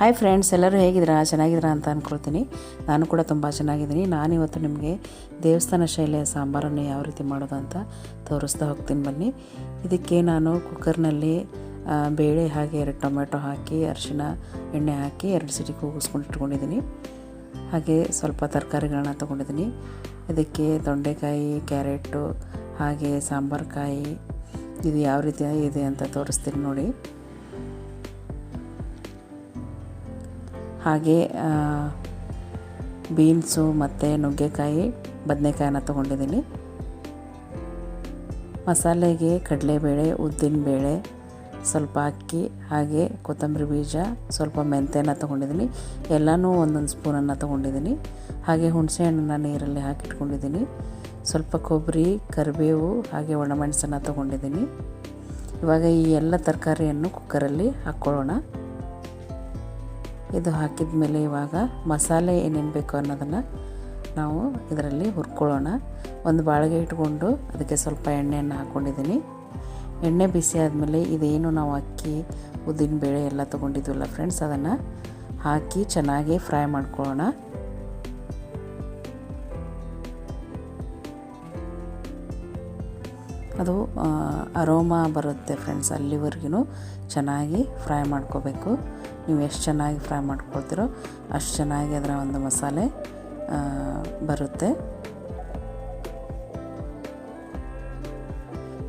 Hi friends ಎಲ್ಲರೂ ಹೇಗಿದ್ದೀರಾ? ಚೆನ್ನಾಗಿದ್ದೀರಾ ಅಂತ ಅಂದ್ಕೊಳ್ತೀನಿ ನಾನು ಕೂಡ ತುಂಬ ಚೆನ್ನಾಗಿದ್ದೀನಿ. ನಾನಿವತ್ತು ನಿಮಗೆ ದೇವಸ್ಥಾನ ಶೈಲಿಯ ಸಾಂಬಾರನ್ನು ಯಾವ ರೀತಿ ಮಾಡೋದು ಅಂತ ತೋರಿಸ್ತಾ ಹೋಗ್ತೀನಿ ಬನ್ನಿ. ಇದಕ್ಕೆ ನಾನು ಕುಕ್ಕರ್ನಲ್ಲಿ ಬೇಳೆ ಹಾಗೆ ಎರಡು ಟೊಮೆಟೊ ಹಾಕಿ ಅರಿಶಿನ ಎಣ್ಣೆ ಹಾಕಿ, ಎರಡು ಸಿಟಿ ಕೂಗಿಸ್ಕೊಂಡು ಇಟ್ಕೊಂಡಿದ್ದೀನಿ. ಹಾಗೆ ಸ್ವಲ್ಪ ತರಕಾರಿಗಳನ್ನ ತೊಗೊಂಡಿದ್ದೀನಿ. ಇದಕ್ಕೆ ತೊಂಡೆಕಾಯಿ, ಕ್ಯಾರೆಟು, ಹಾಗೆ ಸಾಂಬಾರ್ಕಾಯಿ, ಇದು ಯಾವ ರೀತಿ ಇದೆ ಅಂತ ತೋರಿಸ್ತೀನಿ ನೋಡಿ. ಹಾಗೆ ಬೀನ್ಸು ಮತ್ತು ನುಗ್ಗೆಕಾಯಿ ಬದನೆಕಾಯನ್ನ ತೊಗೊಂಡಿದ್ದೀನಿ. ಮಸಾಲೆಗೆ ಕಡಲೆಬೇಳೆ ಉದ್ದಿನಬೇಳೆ ಸ್ವಲ್ಪ ಅಕ್ಕಿ, ಹಾಗೆ ಕೊತ್ತಂಬರಿ ಬೀಜ, ಸ್ವಲ್ಪ ಮೆಂತ್ಯನ ತೊಗೊಂಡಿದ್ದೀನಿ. ಎಲ್ಲನೂ ಒಂದೊಂದು ಸ್ಪೂನನ್ನು ತೊಗೊಂಡಿದ್ದೀನಿ. ಹಾಗೆ ಹುಣಸೆ ಹಣ್ಣನ್ನು ನೀರಲ್ಲಿ ಹಾಕಿಟ್ಕೊಂಡಿದ್ದೀನಿ. ಸ್ವಲ್ಪ ಕೊಬ್ಬರಿ, ಕರಿಬೇವು, ಹಾಗೆ ಒಣಮೆಣಸನ್ನು ತೊಗೊಂಡಿದ್ದೀನಿ. ಇವಾಗ ಈ ಎಲ್ಲ ತರಕಾರಿಯನ್ನು ಕುಕ್ಕರಲ್ಲಿ ಹಾಕ್ಕೊಳ್ಳೋಣ. ಇದು ಹಾಕಿದ ಮೇಲೆ ಇವಾಗ ಮಸಾಲೆ ಏನೇನು ಬೇಕು ಅನ್ನೋದನ್ನು ನಾವು ಇದರಲ್ಲಿ ಹುರ್ಕೊಳ್ಳೋಣ. ಒಂದು ಬಾಳಿಗೆ ಇಟ್ಕೊಂಡು ಅದಕ್ಕೆ ಸ್ವಲ್ಪ ಎಣ್ಣೆಯನ್ನು ಹಾಕ್ಕೊಂಡಿದ್ದೀನಿ ಎಣ್ಣೆ ಬಿಸಿ ಆದಮೇಲೆ ಇದೇನು ನಾವು ಅಕ್ಕಿ, ಉದ್ದಿನ ಬೇಳೆ ಎಲ್ಲ ತೊಗೊಂಡಿದ್ವಲ್ಲ ಫ್ರೆಂಡ್ಸ್ ಅದನ್ನು ಹಾಕಿ ಚೆನ್ನಾಗಿ ಫ್ರೈ ಮಾಡ್ಕೊಳ್ಳೋಣ. ಅದು ಅರೋಮಾ ಬರುತ್ತೆ ಫ್ರೆಂಡ್ಸ್ ಅಲ್ಲಿವರೆಗೂ ಚೆನ್ನಾಗಿ ಫ್ರೈ ಮಾಡ್ಕೋಬೇಕು. ನೀವು ಎಷ್ಟು ಚೆನ್ನಾಗಿ ಫ್ರೈ ಮಾಡ್ಕೊಳ್ತೀರೋ ಅಷ್ಟು ಚೆನ್ನಾಗಿ ಅದರ ಒಂದು ಮಸಾಲೆ ಬರುತ್ತೆ.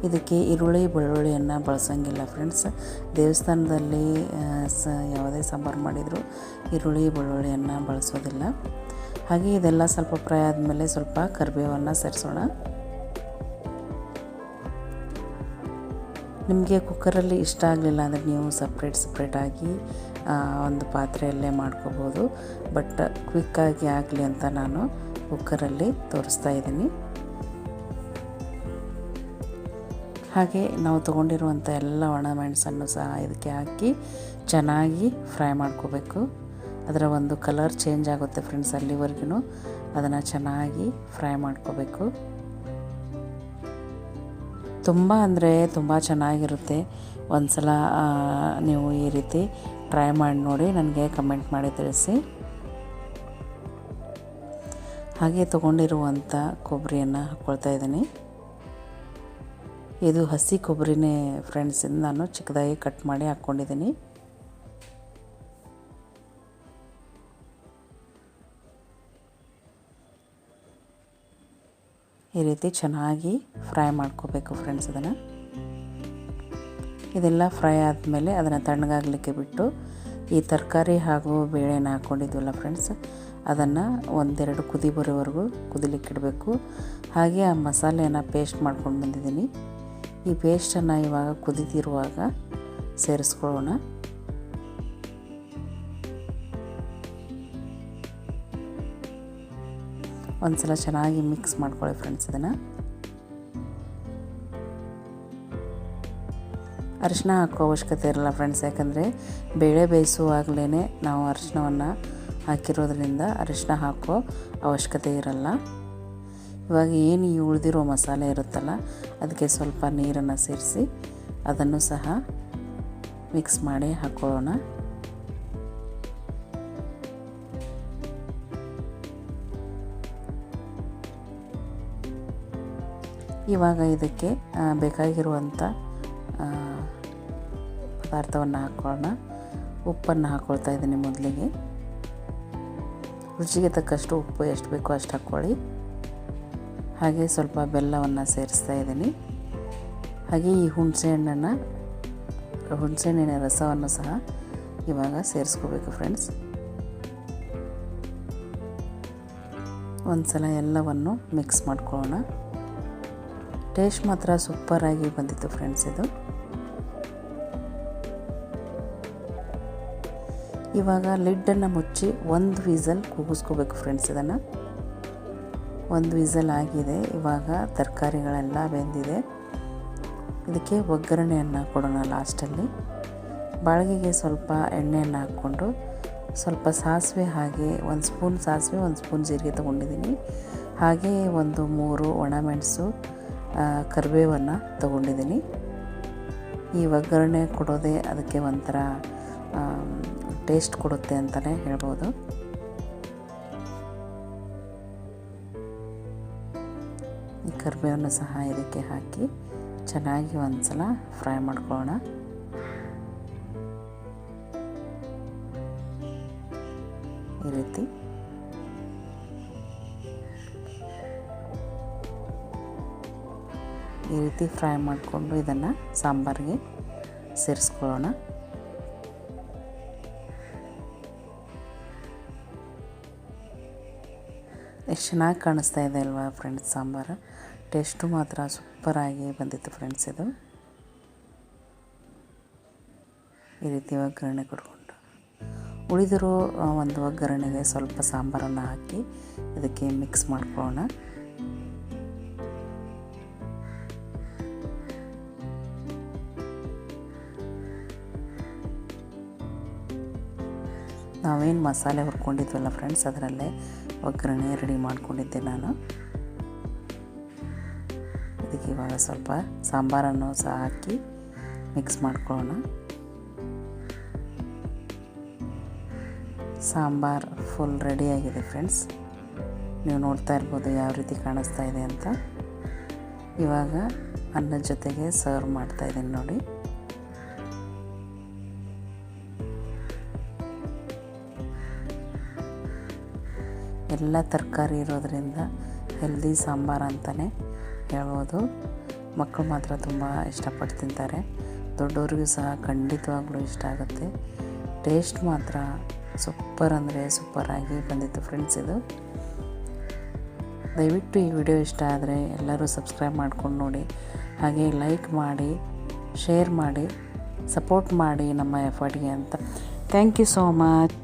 ಇದಕ್ಕೆ ಈರುಳ್ಳಿ, ಬೆಳ್ಳುಳ್ಳಿಯನ್ನು ಬಳಸೋಂಗಿಲ್ಲ ಫ್ರೆಂಡ್ಸ್. ದೇವಸ್ಥಾನದಲ್ಲಿ ಸ, ಯಾವುದೇ ಸಾಂಬಾರು ಮಾಡಿದರೂ ಈರುಳ್ಳಿ, ಬೆಳ್ಳುಳ್ಳಿಯನ್ನು ಬಳಸೋದಿಲ್ಲ. ಹಾಗೆ ಇದೆಲ್ಲ ಸ್ವಲ್ಪ ಫ್ರೈ ಆದಮೇಲೆ ಸ್ವಲ್ಪ ಕರಿಬೇವನ್ನು ಸೇರಿಸೋಣ. ನಿಮಗೆ ಕುಕ್ಕರಲ್ಲಿ ಇಷ್ಟ ಆಗಲಿಲ್ಲ ಅಂದರೆ ನೀವು ಸಪ್ರೇಟ್ ಸಪ್ರೇಟಾಗಿ ಒಂದು ಪಾತ್ರೆಯಲ್ಲೇ ಮಾಡ್ಕೋಬೋದು. ಬಟ್ ಕ್ವಿಕ್ಕಾಗಿ ಆಗಲಿ ಅಂತ ನಾನು ಕುಕ್ಕರಲ್ಲಿ ತೋರಿಸ್ತಾ ಇದ್ದೀನಿ. ಹಾಗೆ ನಾವು ತೊಗೊಂಡಿರುವಂಥ ಎಲ್ಲ ಒಣಮೆಣಸನ್ನು ಸಹ ಇದಕ್ಕೆ ಹಾಕಿ ಚೆನ್ನಾಗಿ ಫ್ರೈ ಮಾಡ್ಕೋಬೇಕು. ಅದರ ಒಂದು ಕಲರ್ ಚೇಂಜ್ ಆಗುತ್ತೆ ಫ್ರೆಂಡ್ಸ್ ಅಲ್ಲಿವರೆಗೂ ಅದನ್ನು ಚೆನ್ನಾಗಿ ಫ್ರೈ ಮಾಡ್ಕೋಬೇಕು. ತುಂಬ ಅಂದರೆ ತುಂಬ ಚೆನ್ನಾಗಿರುತ್ತೆ. ಒಂದು ಸಲ ನೀವು ಈ ರೀತಿ ಟ್ರೈ ಮಾಡಿ ನೋಡಿ, ನನಗೆ ಕಮೆಂಟ್ ಮಾಡಿ ತಿಳಿಸಿ. ಹಾಗೆ ತೊಗೊಂಡಿರುವಂಥ ಕೊಬ್ಬರಿಯನ್ನು ಹಾಕ್ಕೊಳ್ತಾ ಇದ್ದೀನಿ. ಇದು ಹಸಿ ಕೊಬ್ಬರಿನೇ ಫ್ರೆಂಡ್ಸಿಂದ ನಾನು ಚಿಕ್ಕದಾಗಿ ಕಟ್ ಮಾಡಿ ಹಾಕ್ಕೊಂಡಿದ್ದೀನಿ ಈ ರೀತಿ ಚೆನ್ನಾಗಿ ಫ್ರೈ ಮಾಡ್ಕೋಬೇಕು ಫ್ರೆಂಡ್ಸ್ ಅದನ್ನು ಇದೆಲ್ಲ ಫ್ರೈ ಆದಮೇಲೆ ಅದನ್ನು ತಣ್ಣಗಾಗಲಿಕ್ಕೆ ಬಿಟ್ಟು ಈ ತರಕಾರಿ ಹಾಗೂ ಬೇಳೆನ ಹಾಕ್ಕೊಂಡಿದ್ವಲ್ಲ ಫ್ರೆಂಡ್ಸ್, ಅದನ್ನು ಒಂದೆರಡು ಕುದಿ ಬರೋವರೆಗೂ ಕುದಿಲಿಕ್ಕಿಡಬೇಕು ಹಾಗೆ ಆ ಮಸಾಲೆಯನ್ನು ಪೇಸ್ಟ್ ಮಾಡ್ಕೊಂಡು ಬಂದಿದ್ದೀನಿ. ಈ ಪೇಸ್ಟನ್ನು ಇವಾಗ ಕುದಿತಿರುವಾಗ ಸೇರಿಸ್ಕೊಳ್ಳೋಣ. ಒಂದ್ಸಲ ಚೆನ್ನಾಗಿ ಮಿಕ್ಸ್ ಮಾಡ್ಕೊಳ್ಳಿ ಫ್ರೆಂಡ್ಸ್ ಇದನ್ನು. ಅರಿಶಿನ ಹಾಕೋ ಅವಶ್ಯಕತೆ ಇರಲ್ಲ ಫ್ರೆಂಡ್ಸ್, ಯಾಕಂದರೆ ಬೇಳೆ ಬೇಯಿಸುವಾಗಲೇ ನಾವು ಅರಿಶಿನವನ್ನು ಹಾಕಿರೋದ್ರಿಂದ ಅರಿಶಿನ ಹಾಕೋ ಅವಶ್ಯಕತೆ ಇರಲ್ಲ. ಇವಾಗ ಏನು ಈ ಉಳಿದಿರೋ ಮಸಾಲೆ ಇರುತ್ತಲ್ಲ, ಅದಕ್ಕೆ ಸ್ವಲ್ಪ ನೀರನ್ನು ಸೇರಿಸಿ ಅದನ್ನು ಸಹ ಮಿಕ್ಸ್ ಮಾಡಿ ಹಾಕ್ಕೊಳ್ಳೋಣ ಇವಾಗ ಇದಕ್ಕೆ ಬೇಕಾಗಿರುವಂಥ ಪದಾರ್ಥವನ್ನು ಹಾಕ್ಕೊಳ್ಳೋಣ ಉಪ್ಪನ್ನು ಹಾಕ್ಕೊಳ್ತಾ ಇದ್ದೀನಿ ಮೊದಲಿಗೆ. ರುಚಿಗೆ ತಕ್ಕಷ್ಟು ಉಪ್ಪು ಎಷ್ಟು ಬೇಕೋ ಅಷ್ಟು ಹಾಕ್ಕೊಳ್ಳಿ ಹಾಗೆ ಸ್ವಲ್ಪ ಬೆಲ್ಲವನ್ನು ಸೇರಿಸ್ತಾ ಇದ್ದೀನಿ. ಹಾಗೆ ಈ ಹುಣಸೆ ಹಣ್ಣನ್ನು ಹುಣಸೆ ಹಣ್ಣಿನ ರಸವನ್ನು ಸಹ ಇವಾಗ ಸೇರಿಸ್ಕೋಬೇಕು ಫ್ರೆಂಡ್ಸ್ ಒಂದು ಸಲ ಎಲ್ಲವನ್ನು ಮಿಕ್ಸ್ ಮಾಡ್ಕೊಳ್ಳೋಣ. ಟೇಸ್ಟ್ ಮಾತ್ರ ಸೂಪರಾಗಿ ಬಂದಿತ್ತು ಫ್ರೆಂಡ್ಸ್ ಇದು. ಇವಾಗ ಲಿಡ್ಡನ್ನು ಮುಚ್ಚಿ ಒಂದು ವಿಸಲ್ ಕೂಗಿಸ್ಕೋಬೇಕು ಫ್ರೆಂಡ್ಸ್ ಇದನ್ನು. ಒಂದು ವಿಸಲ್ ಆಗಿದೆ, ಇವಾಗ ತರಕಾರಿಗಳೆಲ್ಲ ಬೆಂದಿದೆ. ಇದಕ್ಕೆ ಒಗ್ಗರಣೆಯನ್ನು ಕೊಡೋಣ ಲಾಸ್ಟಲ್ಲಿ ಬಾಳಿಗೆಗೆ ಸ್ವಲ್ಪ ಎಣ್ಣೆಯನ್ನು ಹಾಕ್ಕೊಂಡು ಸ್ವಲ್ಪ ಸಾಸಿವೆ ಹಾಗೆ ಒಂದು ಸ್ಪೂನ್ ಸಾಸಿವೆ, ಒಂದು ಸ್ಪೂನ್ ಜೀರಿಗೆ ತೊಗೊಂಡಿದ್ದೀನಿ. ಹಾಗೆ ಒಂದು ಮೂರು ಒಣಮೆಣಸು ಕರಿಬೇವನ್ನು ತಗೊಂಡಿದ್ದೀನಿ. ಈ ಒಗ್ಗರಣೆ ಕೊಡೋದೇ ಅದಕ್ಕೆ ಒಂಥರ ಟೇಸ್ಟ್ ಕೊಡುತ್ತೆ ಅಂತಲೇ ಹೇಳ್ಬೋದು. ಈ ಕರಿಬೇವನ್ನು ಸಹ ಇದಕ್ಕೆ ಹಾಕಿ ಚೆನ್ನಾಗಿ ಒಂದು ಸಲ ಫ್ರೈ ಮಾಡ್ಕೊಳ್ಳೋಣ. ಈ ರೀತಿ ಈ ರೀತಿ ಫ್ರೈ ಮಾಡಿಕೊಂಡು ಇದನ್ನು ಸಾಂಬಾರಿಗೆ ಸೇರಿಸ್ಕೊಳ್ಳೋಣ. ಎಷ್ಟು ಚೆನ್ನಾಗಿ ಕಾಣಿಸ್ತಾ ಇದೆ ಅಲ್ವಾ ಫ್ರೆಂಡ್ಸ್ ಸಾಂಬಾರು? ಟೇಸ್ಟು ಮಾತ್ರ ಸೂಪರಾಗಿ ಬಂದಿತ್ತು ಫ್ರೆಂಡ್ಸ್ ಇದು. ಈ ರೀತಿ ಒಗ್ಗರಣೆ ಕೊಟ್ಕೊಂಡು. ಉಳಿದಿರೋ ಒಂದು ಒಗ್ಗರಣೆಗೆ ಸ್ವಲ್ಪ ಸಾಂಬಾರನ್ನು ಹಾಕಿ ಇದಕ್ಕೆ ಮಿಕ್ಸ್ ಮಾಡ್ಕೊಳ್ಳೋಣ. ನಾವೇನು ಮಸಾಲೆ ಹುರ್ಕೊಂಡಿದ್ವಲ್ಲ ಫ್ರೆಂಡ್ಸ್, ಅದರಲ್ಲೇ ಒಗ್ಗರಣೆ ರೆಡಿ ಮಾಡ್ಕೊಂಡಿದ್ದೆ ನಾನು. ಅದಕ್ಕೆ ಇವಾಗ ಸ್ವಲ್ಪ ಸಾಂಬಾರನ್ನು ಸಹ ಹಾಕಿ ಮಿಕ್ಸ್ ಮಾಡ್ಕೊಳ್ಳೋಣ. ಸಾಂಬಾರ್ ಫುಲ್ ರೆಡಿಯಾಗಿದೆ ಫ್ರೆಂಡ್ಸ್. ನೀವು ನೋಡ್ತಾ ಇರ್ಬೋದು ಯಾವ ರೀತಿ ಕಾಣಿಸ್ತಾ ಇದೆ ಅಂತ. ಇವಾಗ ಅನ್ನದ ಜೊತೆಗೆ ಸರ್ವ್ ಮಾಡ್ತಾ ಇದ್ದೀನಿ ನೋಡಿ. ಎಲ್ಲ ತರಕಾರಿ ಇರೋದರಿಂದ ಹೆಲ್ದಿ ಸಾಂಬಾರು ಅಂತಲೇ ಹೇಳ್ಬೋದು. ಮಕ್ಕಳು ಮಾತ್ರ ತುಂಬ ಇಷ್ಟಪಟ್ಟು ತಿಂತಾರೆ. ದೊಡ್ಡವ್ರಿಗೂ ಸಹ ಖಂಡಿತವಾಗ್ಲೂ ಇಷ್ಟ ಆಗುತ್ತೆ. ಟೇಸ್ಟ್ ಮಾತ್ರ ಸೂಪರ್ ಅಂದರೆ ಸೂಪರಾಗಿ ಬಂದಿತ್ತು ಫ್ರೆಂಡ್ಸ್ ಇದು. ದಯವಿಟ್ಟು ಈ ವಿಡಿಯೋ ಇಷ್ಟ ಆದರೆ ಎಲ್ಲರೂ ಸಬ್ಸ್ಕ್ರೈಬ್ ಮಾಡ್ಕೊಂಡು ನೋಡಿ. ಹಾಗೆ ಲೈಕ್ ಮಾಡಿ ಶೇರ್ ಮಾಡಿ ಸಪೋರ್ಟ್ ಮಾಡಿ ನಮ್ಮ ಎಫರ್ಟ್ಗೆ ಅಂತ. Thank you so much